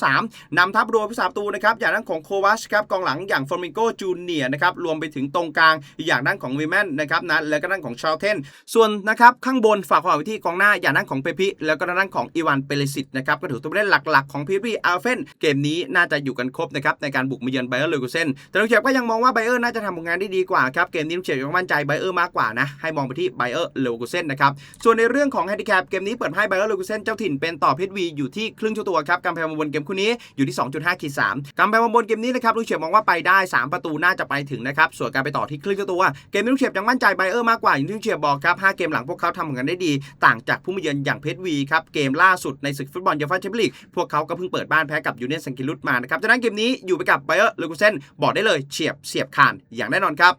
4-3-3 นำทัพรวมผู้สาประตูนะครับอย่างด้านของโควาชครับกองหลังอย่างฟอร์มิโกจูเนียนะครับรวมไปถึงตรงกลางอย่างด้านของวีแมนนะครับนะแล้วก็ด้านของชาลเทนส่วนนะครับข้างบนฝากความหวังไว้ที่กองหน้าอย่างด้านของเปปิแล้วก็ด้านของอีวานเปเรซิตนะครับก็ถือตัวเล่นหลักๆของพีพีอัลเฟนเกมนี้น่าจะอยู่กันครบนะครับในการบุกมาเยือนไบเออร์เลวกูเซนแต่ลุงเฉียบก็ยังมองว่าไบเออร์น่าจะทำผลงานได้ดีกว่าครับเกมนี้ลุงเฉียบยังมั่นใจไบเออร์มากกว่านะ ให้มองไปที่ไบเออร์เลวกูเซนนะครับ ส่วนในเรื่องของแฮนดิแคปเกมนี้เปิดให้ไบเออร์เลวกูเซนเจ้าถิ่นเป็นต่อเพชรวีอยู่ที่ครึ่งชั่วตัวครับกำแพงบนเกมคู่นี้อยู่ที่ 2.5ขีด3กำแพงบนเกมนี้นะครับลุงเฉียบมองว่าไปได้ 3 ประตูน่าจะไปถึงนะครับส่วนการไปต่อที่ครึ่งชั่วตัวเกมนี้ลุงเฉียบยังมั่นใจไบเออร์มากกว่าอย่างที่ลุงเฉียบบอกครับ5เกมหลังพวกเขาทำผลงานได้ดี ต่างจากผู้มาเยือนอย่างเพชรวีครับเกมล่าสุดในศึกฟุตบอลยูฟ่าแชมเปี้ยนลีกพวกเขาก็เพิ่งเปิดบ้านแพ้กับยูเนียนสังกิลุตมานะครับฉะนั้นเกมนี้อยู่ไปกับไบเออร์เลกูเซนบอกได้เลยเฉียบเสียบคานอย่างแน่นอนครับ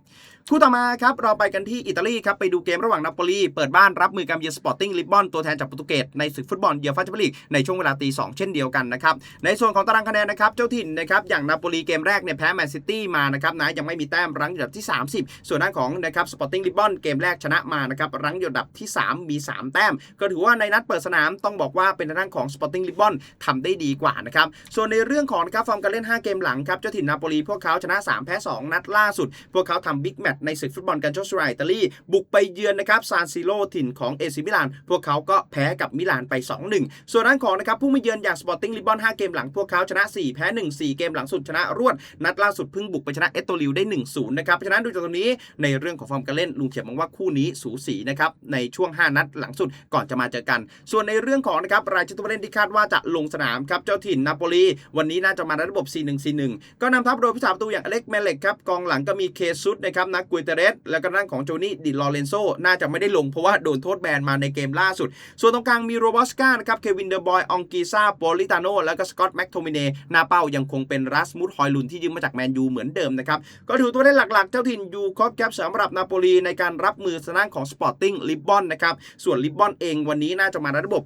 คู่ต่อมาครับเราไปกันที่อิตาลีครับไปดูเกมระหว่างนาโปลีเปิดบ้านรับมือกับเยือนสปอร์ติ้งลิบบอนตัวแทนจากโปรตุเกสในศึกฟุตบอลเยอฟ่าแชมเปี้ยนลีกในช่วงเวลาตีสองเช่นเดียวกันนะครับในส่วนของตารางคะแนนนะครับเจ้าถิ่นนะครับอย่างนาโปลีเกมแรกเนี่ยแพ้แมนซิตี้มานะครับนะยังไม่มีแต้มรั้งอยู่ดับที่ 30 ส่วนด้านของนะครับสปอร์ติ้งลิบบอนเกมแรกชนะมานะครับรั้งอยู่ดับที่ 3 มี 3 แต้ม ก็ถือว่าในนัดเปิดสนามต้องบอกว่าเป็นทางด้านของสปอร์ติ้งลิบบอนทำได้ดีกว่านะครับส่วนในเรื่องของนะครับฟอร์มการเล่น 5 เกมหลังครับเจ้าถิ่นนาโปลีพวกเขาชนะ 3 แพ้ 2 นัดล่าสุด พวกเขาทำบิ๊กแมตชในศึกฟุตบอลกันโชสไรอิตาลี บุกไปเยือนนะครับซานซิโรถิ่นของเอซิมิลาน พวกเขาก็แพ้กับมิลานไป 2-1 ส่วนด้านของนะครับผู้มาเยือนอย่างสปอร์ติ้งลิบบอน5เกมหลังพวกเขาชนะ 4 แพ้ 1 4 เกมหลังสุดชนะรวด นัดล่าสุดเพิ่งบุกไปชนะเอตโตลิวได้ 1-0 นะครับเพราะฉะนั้นดูจากตรงนี้ในเรื่องของฟอร์มการเล่นลุงเขียบมองว่าคู่นี้สูสีนะครับในช่วง 5 นัดหลังสุดก่อนจะมาเจอกัน ส่วนในเรื่องของนะครับรายชื่อตัวเล่นที่คาดว่าจะลงสนามครับเจ้าถิ่นนาโปลีวันนี้น่าจะมาในระบบ 4-1-4-1 ก็นำทัพโดยผู้สาประตูอย่างอเล็กเมเล็กครับกองหลังก็มีเคซุสนะครับนักกุยเตเรสแล้วก็ด้านของโจนี่ดิลอเรนโซน่าจะไม่ได้ลงเพราะว่าโดนโทษแบนมาในเกมล่าสุด ส่วนตรงกลางมีโรบอสกานะครับเควินเดอร์บอยองกีซาโปลิตาโนแล้วก็สกอตแม็กโทมิเนหน้าเป้ายังคงเป็นรัสมุดฮอยลุนที่ยืมมาจากแมนยูเหมือนเดิมนะครับก็ถือตัวได้หลักๆ เจ้าถิ่นยูครบครับสำหรับนาโปลีในการรับมือสนานของสปอร์ติ้งลิบบอนนะครับส่วนลิบบอนเองวันนี้น่าจะมาในระบบ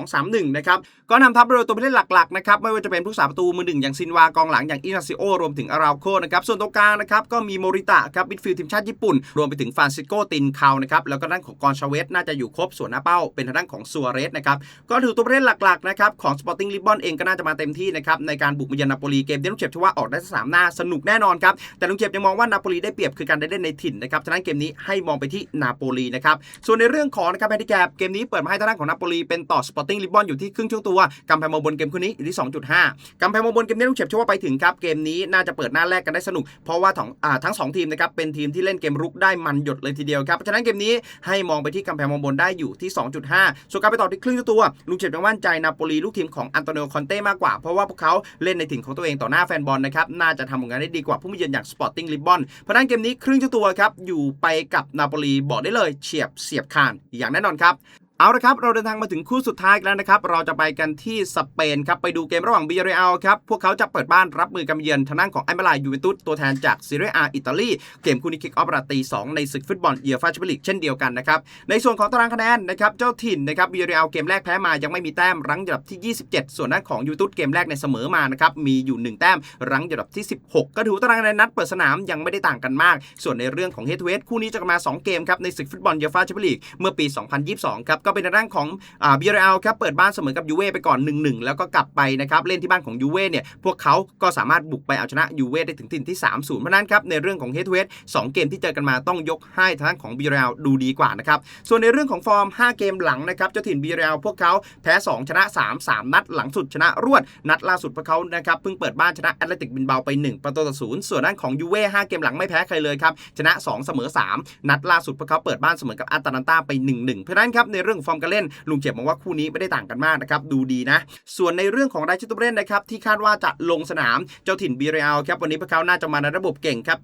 4-2-3-1 นะครับก็นำทัพโดยตัวผู้เล่นหลักๆนะครับไม่ว่าจะเป็นผู้สาประตูมือหนึ่งอย่างซินวากองหลังอย่างอินาซิโอรวมถึงอาราโคนะครับส่วนตรงกลางนะครับก็มีโมริตะครับมิดฟิลด์ทีมชาติญี่ปุ่น รวมไปถึงฟานซิโกตินคาวนะครับแล้วก็ด้านของกอนชาเวสน่าจะอยู่ครบส่วนหน้าเป้าเป็นทางด้านของซัวเรสนะครับก็ถือตัวเล่นหลักๆนะครับของสปอร์ติ้งลิบบอนเองก็น่าจะมาเต็มที่นะครับในการบุกมาเยือนนาโปลีเกมที่ลุงเจ็บเชื่ว่าออกได้สามหน้าสนุกแน่นอนครับแต่ลุงเจ็บยังมองว่านาโปลีได้เปรียบคือการได้เล่นในถิ่นนะครับฉะนั้นเกมนี้ให้มองไปที่นาโปลีนะครับส่วนในเรื่องของนะครับแฮนดิแคปเกมนี้เปิดมาให้ทางด้านของนาโปลีเป็นต่อสปอร์ติ้งลิบบอนอยู่ที่ครึ่งช่วงตัวกำแพงมาบนเกมคู่นี้อยู่ที่ 2.5กำแพงมาบนเกมนี้ลุงเจ็บเชื่อว่าไปถึงครับเกมนี้น่าจะเปิดหน้าแรกกันได้สนุก เพราะว่าทั้งทั้งสองทีมนะครับเป็นทมที่เล่นเกมรุกได้มันหยดเลยทีเดียวครับ เพราะฉะนั้นเกมนี้ให้มองไปที่กำแพงมองบนได้อยู่ที่ 2.5 ส่วนการไปต่อที่ครึ่งตัว ลุงเจ็บยังมั่นใจนาโปลีลูกทีมของอันโตนิโอคอนเต้มากกว่า เพราะว่าพวกเขาเล่นในถิ่นของตัวเองต่อหน้าแฟนบอลนะครับ น่าจะทำผลงานได้ดีกว่าผู้มาเยือนอย่างสปอร์ติ้งลิบบอน เพราะนั้นเกมนี้ครึ่งช่วงตัวครับอยู่ไปกับนาโปลีบอกได้เลยเฉียบเสียบคานอย่างแน่นอนครับ เอาละครับ เราเดินทางมาถึงคู่สุดท้ายแล้วนะครับ เราจะไปกันที่สเปนครับ ไปดูเกมระหว่างบิยาเรอัลครับ พวกเขาจะเปิดบ้านรับมือกับเยือนทางด้านของไอมาลายยูเวนตุสตัวแทนจากซีเรียอาอิตาลี เกมคู่นี้คิกออฟราตี 2 ในศึกฟุตบอลเอียฟาชเปลีกเช่นเดียวกันนะครับ ในส่วนของตารางคะแนนนะครับ เจ้าถิ่นนะครับบิยาเรอัลเกมแรกแพ้มายังไม่มีแต้มรั้งอยู่อันดับที่ 27 ส่วนด้านของยูเวนตุสเกมแรกในเสมอมานะครับ มีอยู่ 1 แต้มรั้งอยู่อันดับที่ 16 ก็ถือตารางคะแนนนัดเปิดสนามยังไม่ได้ต่างกันมาก ส่วนในเรื่องของเฮดเฮดคู่นี้จะมาสองเกมครับในศึกฟุตบอลเอียฟาชเปลีกเมื่อปี 2022 ครับก็เป็นทางด้านของอ่าบีเรลครับเปิดบ้านเสมอกับยูเว่ไปก่อน 1-1 แล้วก็กลับไปนะครับเล่นที่บ้านของยูเว่เนี่ยพวกเขาก็สามารถบุกไปเอาชนะยูเว่ได้ถึงถิ่นที่ 3-0 เพราะนั้นครับในเรื่องของเฮดทูเฮด2เกมที่เจอกันมาต้องยกให้ทางของบีเรลดูดีกว่านะครับส่วนในเรื่องของฟอร์ม 5 เกมหลังนะครับเจ้าถิ่นบีเรลพวกเขาแพ้ 2 ชนะ 3 3 นัดหลังสุดชนะรวด นัดล่าสุดพวกเขานะครับเพิ่งเปิดบ้านชนะแอตเลติกบินเบาไป 1 ประตูต่อศูนย์ส่วนด้านของยูเว่5เกมหลังไม่แพ้ใครเลยครับชนะ 2 เสมอ 3 นัดล่าสุดพวกเขาเปิดบ้านเสมอกับอาตาลันตาไป 1-1 เพราะนั้นครับในเรื่องฟอร์มการเล่นลุงเจ็บมองว่าคู่นี้ไม่ได้ต่างกันมากนะครับดูดีนะ ส่วนในเรื่องของรายชื่อตัวเล่นนะครับที่คาดว่าจะลงสนามเจ้าถิ่นบีเรียลครับวันนี้พวกเขาน่าจะมาในระบบเก่งครับ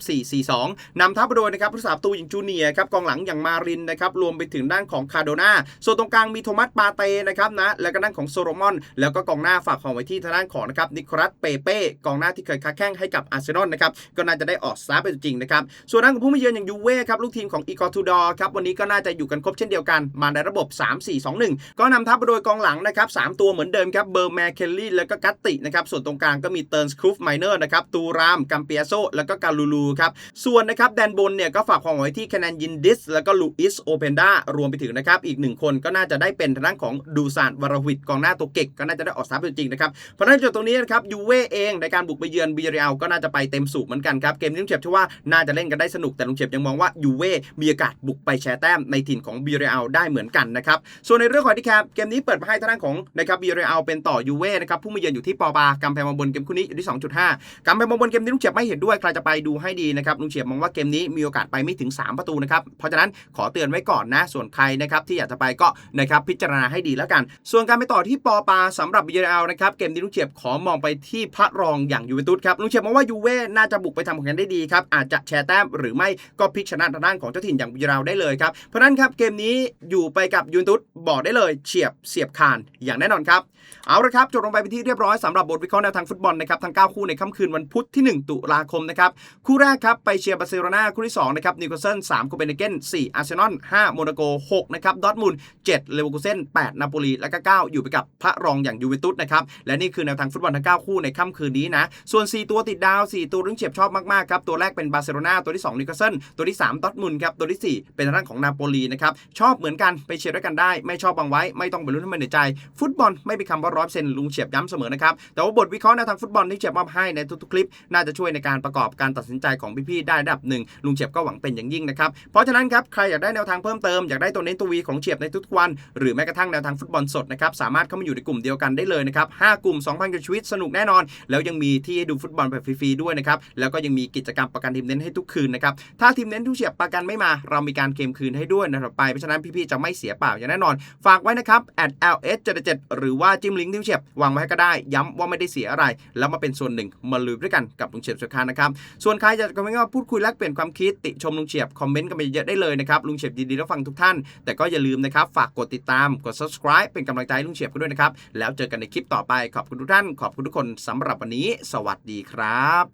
4-4-2นำทัพโดยนะครับผู้สาประตูอย่างจูเนียครับกองหลังอย่างมารินนะครับรวมไปถึงด้านของคาโดนาส่วนตรงกลางมีโทมัสปาเต้นะครับนะแล้วก็ด้านของโซโลมอน แล้วก็กองหน้าฝากของไว้ที่ทางด้านของนะครับนิโคลัสเปเป้กองหน้าที่เคยค้าแข้งให้กับอาร์เซนอลนะครับก็น่าจะได้ออกสตาร์ทเป็นจริงนะครับส่วนด้านของผู้มาเยือนอย่างยูเว่ครับลูกทีมของอีกอร์ทูดอร์ครับวันนี้ก็น่าจะอยู่กันครบเช่นเดียวกันมาในระบบ3-4-2-1 ก็นำทัพโดยกองหลังนะครับสามตัวเหมือนเดิมครับเบอร์แมคเคลลี่แล้วก็กัตตินะครับส่วนตรงกลางก็มีเติร์นสครูฟไมเนอร์นะครับตูรามกัมเปียโซแล้วก็กาลูลูครับส่วนนะครับแดนบนเนี่ยก็ฝากความหวังไว้ที่แคนนนยินดิส แล้วก็ลูอิสโอเปนดารวมไปถึงนะครับอีกหนึ่งคนก็น่าจะได้เป็นทางด้านของดูซานวารวิดกองหน้าตัวเก่งก็น่าจะได้ออกสตาร์ทจริงนะครับเพราะนั้นจุดตรงนี้นะครับยูเว่เองในการบุกไปเยือนบีเรียลก็น่าจะไปเต็มสูบเหมือนกันครับเกมนี้ลุงเจ็บเชื่อว่าน่าจะเล่นกันได้สนุกแต่ลุงเจ็บยังมองว่ายูเว่มีโอกาสบุกไปแชร์แต้มในถิ่นของบีเรียลได้เหมือนกันนะครับส่วนในเรื่องของที่แคปเกมนี้เปิดมาให้ทางด้านของนะครับบีเรียลเป็นต่อยูเว่นะครับผู้มาเยือนอยู่ที่ปอปากำแพงมาบนเกมคู่นี้อยู่ที่ 2.5กำแพงมาบนเกมนี้ลุงเจ็บไม่เห็นด้วยใครจะไปดูให้ดีนะครับลุงเฉียบมองว่าเกมนี้มีโอกาสไปไม่ถึง 3 ประตูนะครับเพราะฉะนั้นขอเตือนไว้ก่อนนะ ส่วนใครนะครับที่อยากจะไปก็นะครับพิจารณาให้ดีแล้วกัน ส่วนการไปต่อที่ปอปาสำหรับบีเอลนะครับเกมนี้ลุงเฉียบขอมองไปที่พระรองอย่างยูเวนตุสครับลุงเฉียบมองว่ายูเว่น่าจะบุกไปทำผลงานได้ดีครับอาจจะแชร์แต้มหรือไม่ก็พลิกชนะทางด้านของเจ้าถิ่นอย่างบีเอลได้เลยครับเพราะนั้นครับเกมนี้อยู่ไปกับยเวนตุสบอกได้เลยเฉียบเสียบคานอย่างแน่นอนครับ เอาละครับจบลงไปเป็นที่เรียบร้อยสำหรับบทวิเคราะห์แนวทางฟุตบอลนะครับทั้ง 9 คู่ในค่ำคืนวันพุธที่ 1 ตุลาคมนะครับคู่แรกครับไปเชียร์บาร์เซโลนาคู่ที่2นะครับนิวคาสเซิล3โคเปนเฮเกน4อาร์เซนอล5โมนาโก6นะครับดอทมุนด์7เลเวอร์คูเซ่น8นาโปลีและก็9อยู่ไปกับพระรองอย่างยูเวนตุสนะครับและนี่คือแนวทางฟุตบอลทั้ง 9 คู่ในค่ำคืนนี้นะส่วน 4 ตัวติดดาว 4 ตัวเรื่องเฉียบชอบมากๆครับตัวแรกเป็นบาร์เซโลนาตัวที่2นิวคาสเซิลตัวที่3ดอทมุนด์ครับตัวที่ 4 เป็นทางด้านของนาโปลีนะครับชอบเหมือนกันไปเชียร์ด้วยกันได้ ไม่ชอบบางไว้ ไม่ต้องไปลุ้นให้มันในใจ ฟุตบอลไม่เป็นคำว่าร้อยเปอร์เซ็นต์ลุงเฉียบย้ำเสมอนะครับ แต่ว่าบทวิเคราะห์แนวทางฟุตบอลที่เฉียบมอบให้ในทุกๆคลิป น่าจะช่วยในการประกอบการตัดสินใจของพี่ๆได้ระดับหนึ่งลุงเฉียบก็หวังเป็นอย่างยิ่งนะครับ เพราะฉะนั้นครับใครอยากได้แนวทางเพิ่มเติมอยากได้ตัวเน้นตัววีของเฉียบในทุกๆวัน หรือแม้กระทั่งแนวทางฟุตบอลสดนะครับสามารถเข้ามาอยู่ในกลุ่มเดียวกันได้เลยนะครับห้ากลุ่ม 2,000กว่าชีวิตสนุกแน่นอน แล้วยังมีที่ให้ดูฟุตบอลแบบฟรีๆด้วยนะครับแล้วก็ยังมีกิจกรรมประกันทีมเน้นให้ทุกคืนนะครับถ้าทีมเน้นทุกเฉียบประกันไม่มา เรามีการเคลมคืนให้ด้วยนะครับไปเพราะฉะนั้นพี่ๆจะไม่เสียเปล่าอย่างแน่นอน ฝากไว้นะครับ @ls 77หรือว่าจิ้มลิงก์ที่เฉียบวางไว้ให้ก็ได้ ย้ำว่าไม่ได้เสียอะไร แล้วมาเป็นส่วนหนึ่งมาลุยด้วยกันกับลุงเฉียบสุดคานะครับ ส่วนใครอยากจะคอมเมนต์มาพูดคุยแลกเปลี่ยนความคิดติชมลุงเฉียบคอมเมนต์กันไปเยอะได้เลยนะครับลุงเฉียบยินดีรับฟังทุกท่าน แต่ก็อย่าลืมนะครับฝากกดติดตามกด subscribe เป็นกำลังใจให้ลุงเฉียบกันด้วยนะครับแล้วเจอกันในคลิปต่อไปขอบคุณทุกท่าน ขอบคุณทุกคนสำหรับวันนี้ สวัสดีครับ